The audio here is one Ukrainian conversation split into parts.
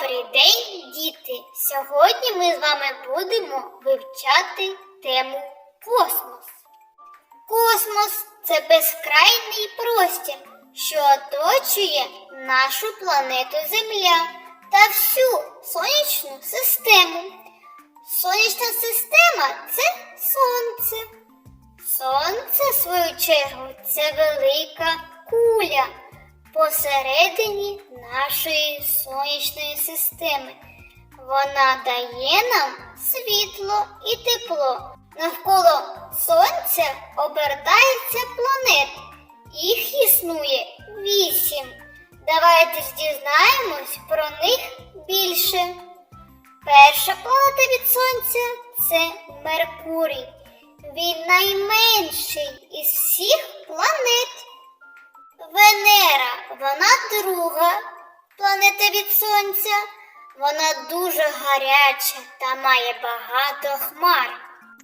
Добрий день, діти! Сьогодні ми з вами будемо вивчати тему космос. Космос це безкрайний простір, що оточує нашу планету Земля та всю сонячну систему. Сонячна система це Сонце. Сонце, в свою чергу, це велика куля посередині нашої сонячної системи. Вона дає нам світло і тепло. Навколо сонця обертається планет. Їх існує вісім. Давайте дізнаємось про них більше. Перша планета від Сонця це Меркурій. Він найменший із всіх. Венера, вона друга планета від Сонця. Вона дуже гаряча та має багато хмар.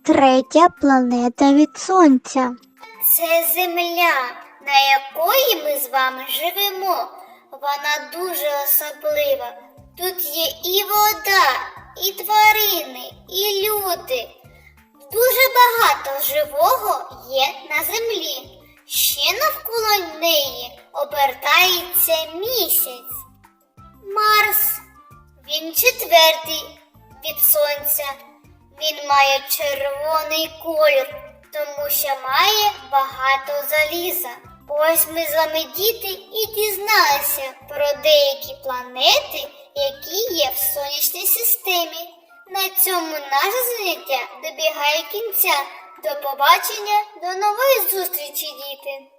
Третя планета від Сонця. Це Земля, на якої ми з вами живемо. Вона дуже особлива. Тут є і вода, і тварини, і люди. Дуже багато живого є на землі. Ще навколо неї обертається місяць. Марс. Він четвертий від сонця. Він має червоний колір, тому що має багато заліза. Ось ми з вами діти і дізналися про деякі планети, які є в сонячній системі. На цьому наше заняття добігає кінця. До побачення, до нової зустрічі, діти!